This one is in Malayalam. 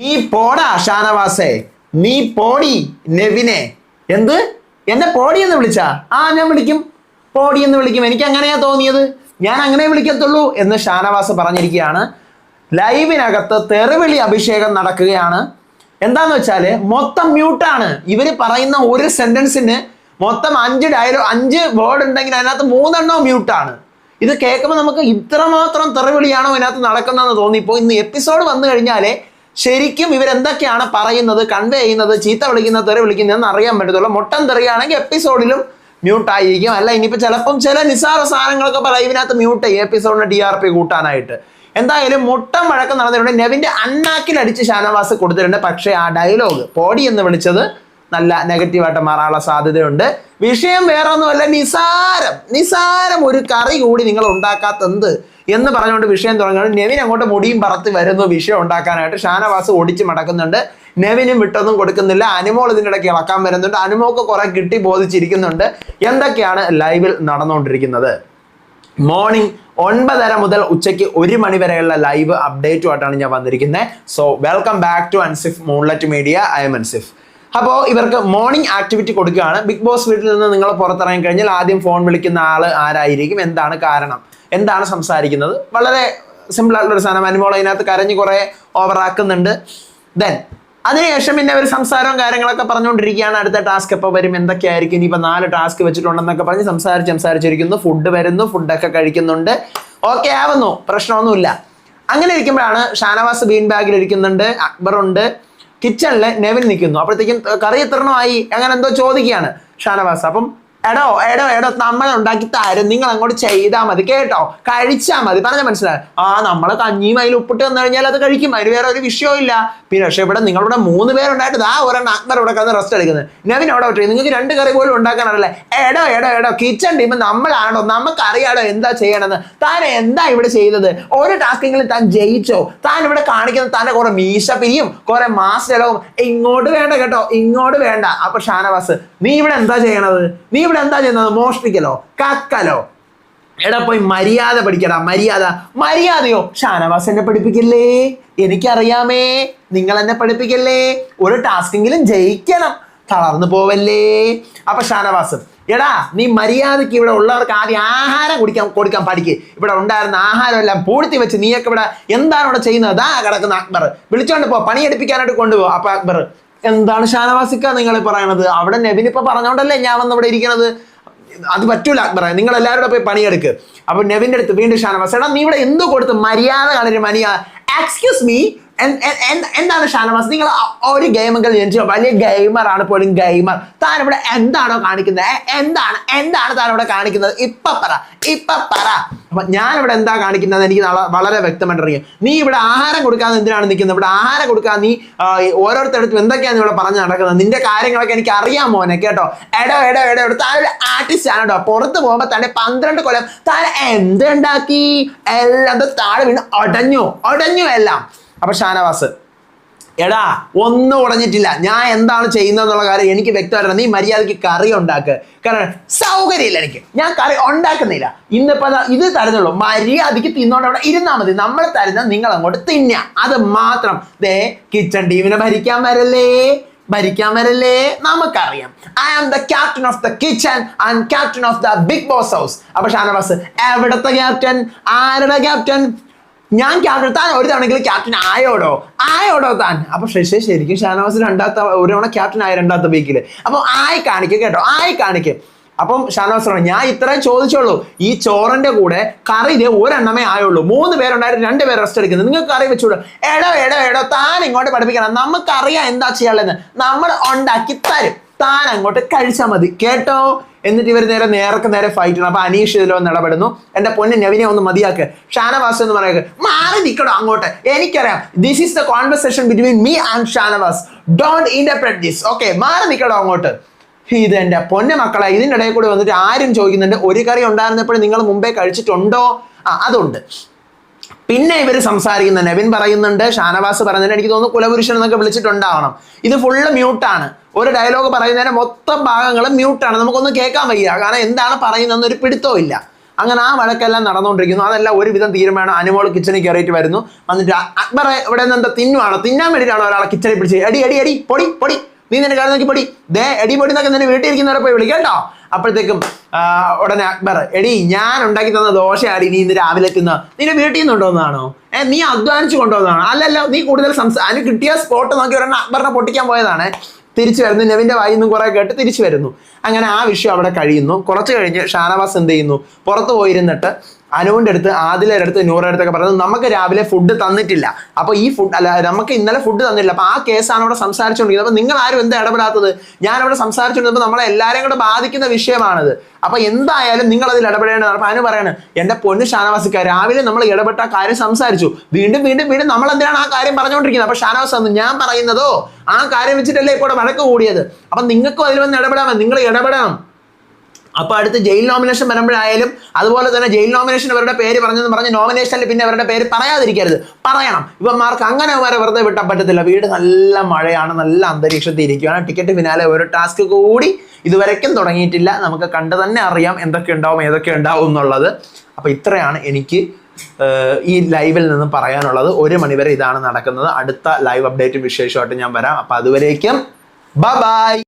നീ പോടാ ഷാനവാസേ. നീ പോടി നെവിനെ. എന്ത്? എന്നെ പോടി എന്ന് വിളിച്ചാ? ആ ഞാൻ വിളിക്കും. പോടി എന്ന് വിളിക്കും. എനിക്ക് അങ്ങനെയാ തോന്നിയത്? ഞാൻ അങ്ങനെ വിളിക്കത്തുള്ളൂ എന്ന് ഷാനവാസ് പറഞ്ഞിരിക്കുകയാണ്. ലൈവിനകത്ത് തെറിവിളി അഭിഷേകം നടക്കുകയാണ്. എന്താന്ന് വെച്ചാൽ മൊത്തം മ്യൂട്ടാണ് ഇവർ പറയുന്ന ഒരു സെന്റൻസിന് മൊത്തം അഞ്ച് ഡയലോ അഞ്ച് വേർഡ് ഉണ്ടെങ്കിൽ അതിനകത്ത് മൂന്നെണ്ണോ മ്യൂട്ടാണ് ഇത് കേൾക്കുമ്പോൾ നമുക്ക് ഇത്രമാത്രം തെറിവിളിയാണോ ഇതിനകത്ത് നടക്കുന്നതെന്ന് തോന്നിപ്പോ ഇന്ന് എപ്പിസോഡ് വന്നു കഴിഞ്ഞാലേ ശരിക്കും ഇവരെന്തൊക്കെയാണ് പറയുന്നത് കൺവേ ചെയ്യുന്നത് ചീത്ത വിളിക്കുന്നത് തെറി വിളിക്കുന്നതെന്ന് അറിയാൻ പറ്റത്തുള്ളൂ. മൊട്ടം തെറിയാണെങ്കിൽ എപ്പിസോഡിലും മ്യൂട്ട് ആയിരിക്കും. അല്ല ഇനിയിപ്പോൾ ചിലപ്പം ചില നിസ്സാര സാധനങ്ങളൊക്കെ പറയും ഇതിനകത്ത് മ്യൂട്ട് ചെയ്യും എപ്പിസോഡിന് ഡി ആർ പി കൂട്ടാനായിട്ട്. എന്തായാലും മുട്ടം വഴക്കം നടന്നിട്ടുണ്ട്. നെവിന്റെ അണ്ണാക്കിൽ അടിച്ച് ഷാനവാസ് കൊടുത്തിട്ടുണ്ട്. പക്ഷേ ആ ഡയലോഗ് പോടി എന്ന് വിളിച്ചത് നല്ല നെഗറ്റീവായിട്ട് മാറാനുള്ള സാധ്യതയുണ്ട്. വിഷയം വേറെ ഒന്നുമല്ല നിസാരം. നിസാരം ഒരു കറി കൂടി നിങ്ങൾ ഉണ്ടാക്കാത്തത് എന്ന് പറഞ്ഞുകൊണ്ട് വിഷയം തുടങ്ങുന്നത് നെവിൻ അങ്ങോട്ട് മുടിയും പറത്ത് വരുന്നു വിഷയം ഉണ്ടാക്കാനായിട്ട്. ഷാനവാസ് ഓടിച്ച് മടക്കുന്നുണ്ട്. നെവിനും വിട്ടൊന്നും കൊടുക്കുന്നില്ല. അനുമോൾ ഇതിന്റെ ഇടയ്ക്ക് ഇളക്കാൻ വരുന്നുണ്ട്. അനുമോക്ക് കുറെ കിട്ടി ബോധിച്ചിരിക്കുന്നുണ്ട്. എന്തൊക്കെയാണ് ലൈവിൽ നടന്നുകൊണ്ടിരിക്കുന്നത്? മോർണിംഗ് ഒൻപതര മുതൽ ഉച്ചയ്ക്ക് ഒരു മണി വരെയുള്ള ലൈവ് അപ്ഡേറ്റുമായിട്ടാണ് ഞാൻ വന്നിരിക്കുന്നത്. So welcome back to Ansif Moonlit media I am Ansif അപ്പോൾ ഇവർക്ക് മോർണിംഗ് ആക്ടിവിറ്റി കൊടുക്കുകയാണ്. ബിഗ് ബോസ് വീട്ടിൽ നിന്ന് നിങ്ങൾ പുറത്തിറങ്ങി കഴിഞ്ഞാൽ ആദ്യം ഫോൺ വിളിക്കുന്ന ആൾ ആരായിരിക്കും? എന്താണ് കാരണം? എന്താണ് സംസാരിക്കുന്നത്? വളരെ സിമ്പിൾ ആയിട്ടുള്ള സാധനം. അനുമോൾ അതിനകത്ത് കരഞ്ഞ് കുറേ ഓവറാക്കുന്നുണ്ട് ദെൻ അതിനുശേഷം പിന്നെ അവർ സംസാരവും കാര്യങ്ങളൊക്കെ പറഞ്ഞുകൊണ്ടിരിക്കുകയാണ്. അടുത്ത ടാസ്ക് എപ്പോൾ വരും? എന്തൊക്കെയായിരിക്കും? ഇനിയിപ്പോൾ നാല് ടാസ്ക് വെച്ചിട്ടുണ്ടെന്നൊക്കെ പറഞ്ഞ് സംസാരിച്ച് സംസാരിച്ചിരിക്കുന്നു ഫുഡ് വരുന്നു ഫുഡൊക്കെ കഴിക്കുന്നുണ്ട്. ഓക്കെ ആവുന്നു. പ്രശ്നമൊന്നുമില്ല. അങ്ങനെ ഇരിക്കുമ്പോഴാണ് ഷാനവാസ് ബീൻ ബാഗിൽ ഇരിക്കുന്നുണ്ട്. അക്ബറുണ്ട്. കിച്ചണിൽ നെവിൻ നിൽക്കുന്നു. അപ്പോഴത്തേക്കും കറി എത്രണമായി അങ്ങനെ എന്തോ ചോദിക്കുകയാണ് ഷാനവാസ്. അപ്പം എടോ എടോ എടോ നമ്മൾ ഉണ്ടാക്കി തരും. നിങ്ങൾ അങ്ങോട്ട് ചെയ്താൽ മതി കേട്ടോ? കഴിച്ചാൽ മതി. പറഞ്ഞ മനസ്സിലായി? ആ നമ്മളെ കഞ്ഞിയും അതിൽ ഉപ്പിട്ട് വന്നു കഴിഞ്ഞാൽ അത് കഴിക്കും. അതിന് വേറെ ഒരു വിഷയവും ഇല്ല. പിന്നെ പക്ഷേ ഇവിടെ നിങ്ങളുടെ മൂന്ന് പേരുണ്ടായിട്ട് ആ ഒരെണ്ണം അക്ബർ ഇവിടെ കിടന്ന് റെസ്റ്റ് എടുക്കുന്നത് നവിൻ അവിടെ വിട്ടു നിങ്ങൾക്ക് രണ്ട് കറി പോലും ഉണ്ടാക്കാനല്ലേ എടോ എടോ എടോ കിച്ചൺ ടീം നമ്മളാണോ? നമുക്കറിയാടോ എന്താ ചെയ്യണമെന്ന്. താൻ എന്താ ഇവിടെ ചെയ്തത്? ഒരു ടാസ്കിങ്ങിലും താൻ ജയിച്ചോ? താൻ ഇവിടെ കാണിക്കുന്ന താന്റെ കുറെ മീശ പിരിയും കുറെ മാസ് ചെലവും ഇങ്ങോട്ട് വേണ്ട കേട്ടോ ഇങ്ങോട്ട് വേണ്ട. അപ്പൊ ഷാനവാസ് നീ ഇവിടെ എന്താ ചെയ്യണത്? നീ ഇവിടെ എന്താ ചെയ്യുന്നത്? മോഷ്ടിക്കലോ? കക്കലോ? എടാ പോയി മര്യാദ പഠിക്കടാ മര്യാദ. മര്യാദയോ? ഷാനവാസ് എന്നെ പഠിപ്പിക്കില്ലേ? എനിക്കറിയാമേ നിങ്ങൾ എന്നെ പഠിപ്പിക്കല്ലേ? ഒരു ടാസ്കെങ്കിലും ജയിക്കണം. തളർന്നു പോവല്ലേ? അപ്പൊ ഷാനവാസ് എടാ നീ മര്യാദയ്ക്ക് ഇവിടെ ഉള്ളവർക്ക് ആദ്യം ആഹാരം കുടിക്കാൻ കൊടുക്കാൻ പഠിക്കുക ഇവിടെ ഉണ്ടായിരുന്ന ആഹാരം എല്ലാം പൂഴ്ത്തി വെച്ച് നീയൊക്കെ ഇവിടെ എന്താണ് ഇവിടെ ചെയ്യുന്നത്? അതാ കിടക്കുന്ന അക്ബർ. വിളിച്ചോണ്ട് പോ പണിയെടുപ്പിക്കാനായിട്ട് കൊണ്ടുപോ. അപ്പൊ അക്ബർ എന്താണ് ഷാനവാസിക്ക നിങ്ങൾ പറയണത്? അവിടെ നബിൻ ഇപ്പൊ പറഞ്ഞോണ്ടല്ലേ ഞാൻ വന്ന് ഇവിടെ ഇരിക്കണത്? അത് പറ്റൂല പറയാം നിങ്ങൾ എല്ലാവരും കൂടെ പോയി പണിയെടുക്ക്. അപ്പൊ നെവിന്റെ അടുത്ത് വീണ്ടും ഷാനവാസ് എടാ നീ ഇവിടെ എന്ത് കൊടുത്ത് മര്യാദ കാണില്ല മനിയ എക്സ്ക്യൂസ് മീ എന്താണ് ഷാനവാസ്? നിങ്ങൾ ഒരു ഗെയിമൊക്കെ ജനിച്ചു വലിയ ഗെയിമറാണ് പോലും ഗെയിമർ താൻ ഇവിടെ എന്താണോ കാണിക്കുന്നത്? എന്താണ്? എന്താണ് താൻ ഇവിടെ കാണിക്കുന്നത്? ഇപ്പൊ പറ. ഇപ്പൊ പറ. അപ്പൊ ഞാൻ ഇവിടെ എന്താ കാണിക്കുന്നത്? എനിക്ക് വളരെ വ്യക്തമായിട്ട് അറിയാം. നീ ഇവിടെ ആഹാരം കൊടുക്കാതെ എന്തിനാണ് നിൽക്കുന്നത്? ഇവിടെ ആഹാരം കൊടുക്കാൻ നീ ഓരോരുത്തരടുത്തും എന്തൊക്കെയാണ് ഇവിടെ പറഞ്ഞു നടക്കുന്നത്? നിന്റെ കാര്യങ്ങളൊക്കെ എനിക്ക് അറിയാം മോനെ കേട്ടോ? എടോ എടോ എടോ എടോ താൻ ഒരു ആർട്ടിസ്റ്റ് ആണ് കേട്ടോ. പുറത്ത് പോകുമ്പോൾ തന്നെ പന്ത്രണ്ട് കൊല്ലം താൻ എന്തുണ്ടാക്കി? എല്ലാം താഴെ വീണ് ഒടഞ്ഞു. ഒടഞ്ഞു എല്ലാം. അപ്പൊ ഷാനവാസ് എടാ ഒന്നും ഉടഞ്ഞിട്ടില്ല. ഞാൻ എന്താണ് ചെയ്യുന്നത് എന്നുള്ള കാര്യം എനിക്ക് വ്യക്തമായിട്ട് നീ മര്യാദയ്ക്ക് കറി ഉണ്ടാക്ക്. കാരണം സൗകര്യമില്ല എനിക്ക്. ഞാൻ കറി ഉണ്ടാക്കുന്നില്ല. ഇന്നിപ്പോ ഇത് തരുന്നുള്ളൂ. മര്യാദയ്ക്ക് തിന്നോണ്ട് അവിടെ ഇരുന്നാ മതി. നമ്മൾ തരുന്ന നിങ്ങൾ അങ്ങോട്ട് തിന്ന. അത് മാത്രം. ദേ കിച്ചൺ ടീമിനെ ഭരിക്കാൻ വരല്ലേ? ഭരിക്കാൻ വരല്ലേ? നമുക്കറിയാം. I am the captain of the kitchen and captain of the Bigg Boss house അപ്പൊ ഷാനവാസ് എവിടത്തെ ക്യാപ്റ്റൻ ആരുടെ ക്യാപ്റ്റൻ ഞാൻ ക്യാപ്റ്റൻ താൻ ഒരു തവണയെങ്കിലും ക്യാപ്റ്റൻ ആയോടോ? ആയോടോ താൻ? അപ്പൊ ശശി ശരിക്കും ഷാനവാസ് രണ്ടാമത്തെ ഒരു തവണ ക്യാപ്റ്റൻ ആയ രണ്ടാമത്തെ വീക്കിൽ അപ്പൊ ആയി കാണിക്കും കേട്ടോ ആയി കാണിക്കും. അപ്പം ഷാനവാസ് പറഞ്ഞു ഞാൻ ഇത്രയും ചോദിച്ചോളൂ ഈ ചോറിന്റെ കൂടെ കറി ഒരെണ്ണമേ ആയുള്ളൂ. മൂന്ന് പേരുണ്ടായിരുന്നു രണ്ട് പേര് റെസ്റ്റ് എടുക്കുന്നത് നിങ്ങൾക്ക് കറി വെച്ചോളൂ എടോ എടോ എടോ താൻ ഇങ്ങോട്ട് പഠിപ്പിക്കണം. നമുക്കറിയാം എന്താ ചെയ്യാനുള്ളത് നമ്മൾ ഉണ്ടാക്കി തരും. താൻ അങ്ങോട്ട് കഴിച്ചാൽ മതി. കേട്ടോ? എന്നിട്ട് ഇവർ നേരെ നേർക്ക് നേരെ ഫൈറ്റ് ചെയ്യണം. അപ്പൊ അനീഷ് ഇതിൽ വന്ന് ഇടപെടുന്നു. എന്റെ പൊന്ന് നവിനെ ഒന്ന് മതിയാക്ക്. ഷാനവാസ് എന്ന് പറയുക മാറി നിൽക്കണോ അങ്ങോട്ട്. എനിക്കറിയാം. This is the conversation between me and Shanavas. Don't interpret this okay മാറി നിൽക്കണോ അങ്ങോട്ട്. ഇത് എന്റെ പൊന്നെ മക്കളെ ഇതിന്റെ ഇടയിൽ കൂടി വന്നിട്ട് ആരും ചോദിക്കുന്നുണ്ട്. ഒരു കറി ഉണ്ടായിരുന്നപ്പോഴും നിങ്ങൾ മുമ്പേ കഴിച്ചിട്ടുണ്ടോ? ആ അതുണ്ട്. പിന്നെ ഇവർ സംസാരിക്കുന്ന നെവിൻ പറയുന്നുണ്ട് ഷാനവാസ് പറയുന്നുണ്ട് എനിക്ക് തോന്നുന്നു കുലപുരുഷൻ എന്നൊക്കെ വിളിച്ചിട്ടുണ്ടാവണം. ഇത് ഫുള്ള് മ്യൂട്ടാണ് ഒരു ഡയലോഗ് പറയുന്നതിന് മൊത്തം ഭാഗങ്ങളും മ്യൂട്ടാണ് നമുക്കൊന്നും കേൾക്കാൻ വയ്യ. കാരണം എന്താണ് പറയുന്നതെന്ന് ഒരു പിടുത്തവും ഇല്ല. അങ്ങനെ ആ വഴക്കെല്ലാം നടന്നുകൊണ്ടിരിക്കുന്നു. അതെല്ലാം ഒരുവിധം തീരുമാനം അനുമോൾ കിച്ചണിൽ കയറിയിട്ട് വരുന്നു. എന്നിട്ട് അക്ബർ ഇവിടെ നിന്ന് എന്താ തിന്നുവാണോ? തിന്നാൻ വേണ്ടിയിട്ടാണോ ഒരാളെ കിച്ചണിൽ പിടിച്ച്? എടി എടി എടി പൊടി പൊടി. നീ നിന്റെ കാര്യം നോക്കി പടി. ദേ എടി പൊടി എന്നൊക്കെ നിന്നെ വീട്ടിൽ ഇരിക്കുന്നവരെ പോയി വിളിക്കാം കേട്ടോ. അപ്പോഴത്തേക്കും ഉടനെ അക്ബർ എടി ഞാൻ ഉണ്ടാക്കി തന്ന ദോശയാടി നീ ഇന്ന് രാവിലെ തിന്ന. നിന്റെ വീട്ടിൽ നിന്ന് കൊണ്ടുവന്നതാണോ? ഏ നീ അധ്വാനിച്ച് കൊണ്ടുവന്നതാണോ? അല്ലല്ലോ നീ കൂടുതൽ സംസാരം അതിന് കിട്ടിയ സ്പോട്ട് നോക്കി ഒരെണ്ണം അക്ബറിനെ പൊട്ടിക്കാൻ പോയതാണ്. തിരിച്ചു വരുന്നു. നെവിന്റെ വായിൽ നിന്നും കുറെ കേട്ട് തിരിച്ചു വരുന്നു. അങ്ങനെ ആ വിഷയം അവിടെ കഴിയുന്നു. കുറച്ച് കഴിഞ്ഞ് ഷാനവാസ് എന്ത് ചെയ്യുന്നു? പുറത്ത് പോയിരുന്നിട്ട് അനുവിന്റെ അടുത്ത് ആദിലയുടെ അടുത്ത് നൂറുടെ അടുത്തൊക്കെ പറഞ്ഞത് നമുക്ക് രാവിലെ ഫുഡ് തന്നിട്ടില്ല. അപ്പൊ ഈ ഫുഡ് അല്ല നമുക്ക് ഇന്നലെ ഫുഡ് തന്നിട്ടില്ല. അപ്പൊ ആ കേസാണ് അവിടെ സംസാരിച്ചുകൊണ്ടിരിക്കുന്നത്. അപ്പൊ നിങ്ങൾ ആരും എന്താ ഇടപെടാത്തത്? ഞാൻ അവിടെ സംസാരിച്ചുകൊണ്ടിരുന്നത് നമ്മളെ എല്ലാവരെയും കൂടെ ബാധിക്കുന്ന വിഷയമാണത്. അപ്പൊ എന്തായാലും നിങ്ങൾ അതിൽ ഇടപെടേണ്ടതാണ്. അപ്പൊ അനു പറയാണ് എന്റെ പൊന്ന് ഷാനവാസിക്ക രാവിലെ നമ്മൾ ഇടപെട്ട കാര്യം സംസാരിച്ചു. വീണ്ടും വീണ്ടും വീണ്ടും നമ്മൾ എന്തിനാണ് ആ കാര്യം പറഞ്ഞുകൊണ്ടിരിക്കുന്നത്? അപ്പൊ ഷാനവാസ് എന്ന് ഞാൻ പറയുന്നതോ? ആ കാര്യം വെച്ചിട്ടല്ലേ ഇപ്പോൾ വഴക്ക് കൂടിയത്? അപ്പൊ നിങ്ങൾക്കും അതിൽ വന്ന് ഇടപെടാമോ? നിങ്ങൾ ഇടപെടണം. അപ്പൊ അടുത്ത് ജയിൽ നോമിനേഷൻ വരുമ്പോഴായാലും അതുപോലെ തന്നെ ജയിൽ നോമിനേഷൻ അവരുടെ പേര് പറഞ്ഞെന്ന് പറഞ്ഞ് നോമിനേഷനിൽ പിന്നെ അവരുടെ പേര് പറയാതിരിക്കരുത്. പറയണം. ഇവന്മാർക്ക് അങ്ങനെ വരെ വെറുതെ വിട്ടാൻ പറ്റത്തില്ല. വീട് നല്ല മഴയാണ് നല്ല അന്തരീക്ഷത്തിൽ ഇരിക്കുകയാണ്. ടിക്കറ്റ് പിന്നാലെ ഒരു ടാസ്ക് കൂടി ഇതുവരയ്ക്കും തുടങ്ങിയിട്ടില്ല. നമുക്ക് കണ്ടു തന്നെ അറിയാം എന്തൊക്കെ ഉണ്ടാവും ഏതൊക്കെ ഉണ്ടാവും എന്നുള്ളത്. അപ്പോൾ ഇത്രയാണ് എനിക്ക് ഈ ലൈവിൽ നിന്ന് പറയാനുള്ളത്. ഒരു മണിവരെ ഇതാണ് നടക്കുന്നത്. അടുത്ത ലൈവ് അപ്ഡേറ്റും വിശേഷമായിട്ട് ഞാൻ വരാം. അപ്പൊ അതുവരേക്കും ബൈ ബൈ